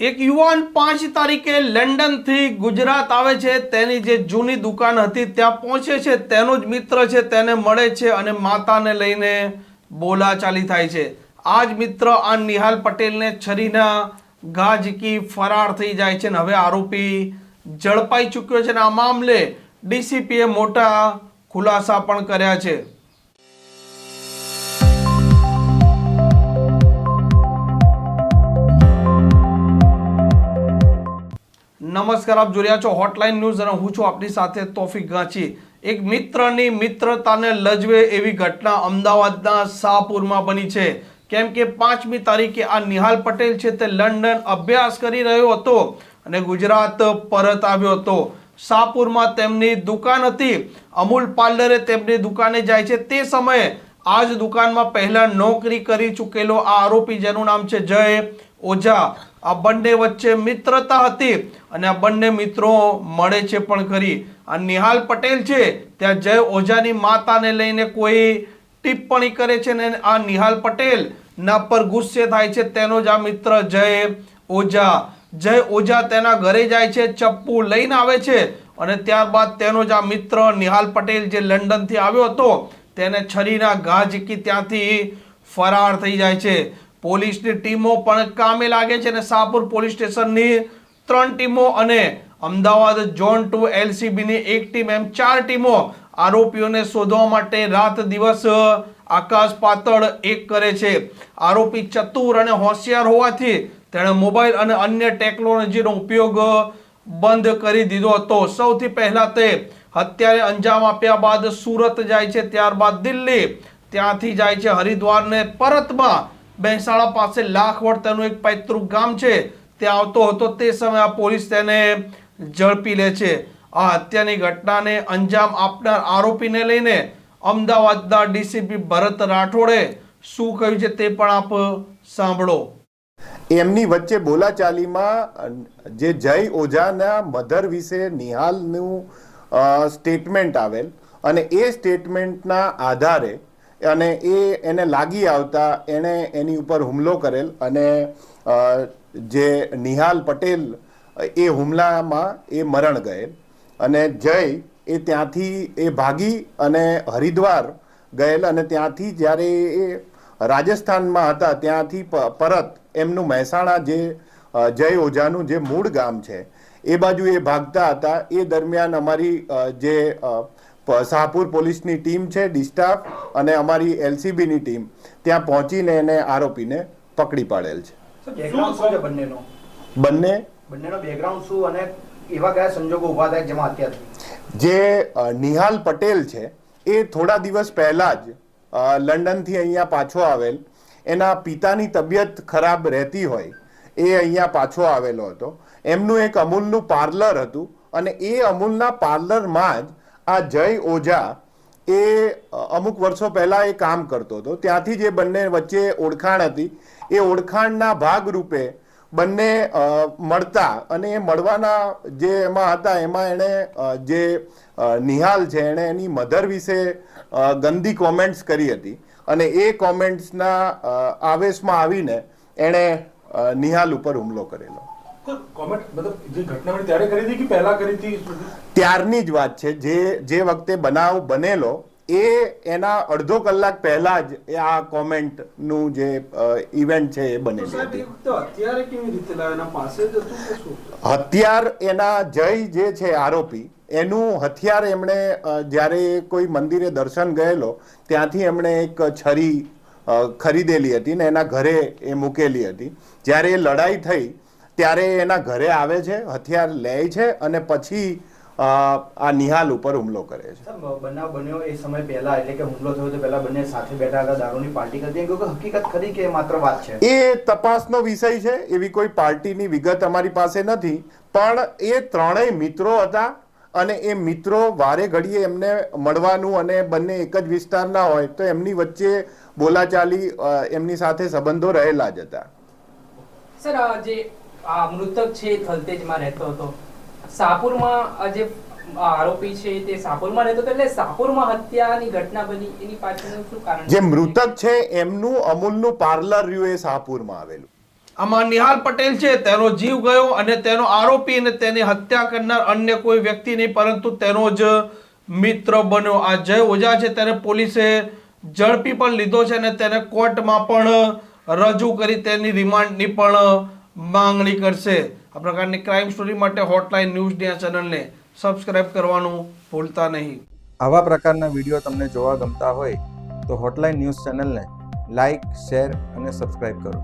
એક યુવાન પાંચ તારીખે લંડનથી ગુજરાત આવે છે. તેની જે જૂની દુકાન હતી ત્યાં પહોંચે છે. તેનો જ મિત્ર છે, તેને મળે છે અને માતાને લઈને બોલાચાલી થાય છે. આ જ મિત્ર આ નિહાલ પટેલને છરીના ઘા ફરાર થઈ જાય છે અને હવે આરોપી ઝડપાઈ ચૂક્યો છે અને આ મામલે ડીસીપીએ મોટા ખુલાસા પણ કર્યા છે. નમસ્કાર, આપ જોઈ રહ્યા છો હોટલાઇન ન્યૂઝ અને હું છું આપની સાથે તોફિક ગાંચી. એક મિત્રની મિત્રતાને લજવે એવી ઘટના અમદાવાદના શાહપુરમાં બની છે. કેમ કે પાંચમી તારીખે આ નિહાલ પટેલ છે તે લંડન અભ્યાસ કરી રહ્યો હતો અને ગુજરાત પરત આવ્યો હતો. શાહપુરમાં તેમની દુકાન હતી. અમૂલ પાર્લરે તેમની દુકાને જાય છે. તે સમયે આ જ દુકાનમાં પહેલાં નોકરી કરી ચૂકેલો આ આરોપી, જેનું નામ છે જય ઓઝા. આ બંને વચ્ચે મિત્રતા હતી અને આ બંને મિત્રો મળે છે પણ ખરી. આ નિહાલ પટેલ છે, ત્યાં જય ઓઝાની માતાને લઈને કોઈ ટિપ્પણી કરે છે ને આ નિહાલ પટેલ ના પર ગુસ્સે થાય છે, તેનો જ આ મિત્ર જય ઓઝા. જય ઓઝા તેના ઘરે જાય છે, ચપ્પુ લઈને આવે છે અને ત્યારબાદ તેનો જ આ મિત્ર નિહાલ પટેલ જે લંડનથી આવ્યો હતો, તેને છરીના ઘા ઝીકી ત્યાંથી ફરાર થઈ જાય છે. પોલીસની ટીમો પણ કામે લાગે છે અને શાહપુર પોલીસ સ્ટેશનની ત્રણ ટીમો અને અમદાવાદ ઝોન ટુ એલસીબીની એક ટીમ એમ ચાર ટીમો આરોપીઓને શોધવા માટે રાત દિવસ આકાશ પાતળ એક કરે છે. આરોપી ચતુર અને હોશિયાર હોવાથી તેણે મોબાઈલ અને અન્ય ટેકનોલોજીનો ઉપયોગ બંધ કરી દીધો હતો. સૌથી પહેલા તે હત્યાને અંજામ આપ્યા બાદ સુરત જાય છે, ત્યારબાદ દિલ્હી. ત્યાંથી જાય છે હરિદ્વારને પરતમાં મહેસાણા પાસે લાખવડ તેનું એક પૈતૃક ગામ છે. ત્યાં આવતો હતો તે સમયે આ પોલીસ તેને ઝડપી લે છે. આ હત્યાની ઘટનાને અંજામ આપનાર આરોપીને લઈને અમદાવાદના ડીસીપી ભરત રાઠોડે શું કહ્યું છે તે પણ આપ સાંભળો. એમની વચ્ચે બોલાચાલીમાં જે જય ઓઝાના મધર વિશે નિહાલનું સ્ટેટમેન્ટ આવેલ અને એ સ્ટેટમેન્ટના આધારે અને એ એને લાગી આવતા એણે એની ઉપર હુમલો કરેલ અને જે નિહાલ પટેલ, એ હુમલામાં એ મરણ ગયેલ અને જય એ ત્યાંથી એ ભાગી અને હરિદ્વાર ગયેલ અને ત્યાંથી જ્યારે એ રાજસ્થાનમાં હતા ત્યાંથી પરત એમનું મહેસાણા જે જય ઓઝાનું જે મૂળ ગામ છે, એ બાજુ એ ભાગતા હતા. એ દરમિયાન અમારી જે શાહપુર પોલીસની ટીમ છે ડિસ્ટાફ અને અમારી એલસીબીની ટીમ. ત્યાં પહોંચીને એને આરોપીને પકડી પાડેલ છે. બંને? બંનેનો બેકગ્રાઉન્ડ શું અને એવા કયા સંજોગો ઊભા થાય જેમાં હત્યા જે નિહાલ પટેલ છે એ થોડા દિવસ પહેલા જ લંડનથી અહીંયા પાછો આવેલ. એના પિતાની તબિયત ખરાબ રહેતી હોય એ અહીંયા પાછો આવેલો હતો. એમનું એક અમૂલનું પાર્લર હતું અને એ અમૂલના પાર્લરમાં જ આ જય ઓઝા એ અમુક વર્ષો પહેલા એ કામ કરતો હતો. ત્યાંથી જે બંને વચ્ચે ઓળખાણ હતી, એ ઓળખાણના ભાગરૂપે બંને મળતા અને એ મળવાના જે એમાં હતા, એમાં એણે જે નિહાલ છે, એણે એની મધર વિશે ગંદી કોમેન્ટ્સ કરી હતી. અને એ કોમેન્ટ્સના આવેશમાં આવીને એણે નિહાલ ઉપર હુમલો કરેલો. કોમેન્ટ ત્યારની જ વાત છે. જે જે વખતે બનાવ બનેલો એ એના અડધો કલાક પહેલા જ આ કોમેન્ટનું જે ઇવેન્ટ છે એ બનેલી હથિયાર એના જય જે છે આરોપી એનું હથિયાર એમણે જ્યારે કોઈ મંદિરે દર્શન ગયેલો ત્યાંથી એમણે એક છરી ખરીદેલી હતી ને એના ઘરે એ મૂકેલી હતી. જ્યારે એ લડાઈ થઈ ત્યારે એના ઘરે આવે છે હથિયાર લે છે અને પછી આ નિહાલ ઉપર હુમલો કરે છે. બનાવ બન્યો એ સમય પહેલા એટલે કે હુમલો થયો તે પહેલા બંને સાથે બેઠા હતા દારૂની પાર્ટી કરતી કે હકીકત ખરી કે માત્ર વાત છે? એ તપાસનો વિષય છે એવી કોઈ પાર્ટીની વિગત અમારી પાસે નથી. પણ એ ત્રણેય મિત્રો હતા અને એ મિત્રો વારે ઘડીએ એમને મળવાનું અને બંને એક જ વિસ્તારના હોય તો એમની વચ્ચે બોલાચાલી એમની સાથે સંબંધો રહેલા જ હતા. સર જે આ મૃતક છે એ થલતેજમાં રહેતો હતો. સાપુરમાં આ જે આ આરોપી છે તે સાપુરમાં રહેતો હતો એટલે સાપુરમાં હત્યાની ઘટના બની. એની પાછળનું શું કારણ જે મૃતક છે એમનું અમૂલનું પાર્લર રહ્યું એ સાપુરમાં આવેલું. આમાં નિહાલ પટેલ છે તેનો જીવ ગયો અને તેનો આરોપી અને તેની હત્યા કરનાર અન્ય કોઈ વ્યક્તિ નહીં પરંતુ તેનો જ મિત્ર બન્યો. આ જય ઓઝા છે તેને પોલીસે ઝડપી પણ લીધો છે અને તેને કોર્ટમાં પણ રજૂ કરી તેની રિમાન્ડની પણ માંગણી કરશે. આ પ્રકારની ક્રાઇમ સ્ટોરી માટે હોટલાઇન ન્યૂઝ ડે ચેનલને સબસ્ક્રાઇબ કરવાનું ભૂલતા નહીં. આવા પ્રકારના વીડિયો તમને જોવા ગમતા હોય તો હોટલાઇન ન્યૂઝ ચેનલને લાઇક શેર અને સબસ્ક્રાઇબ કરો.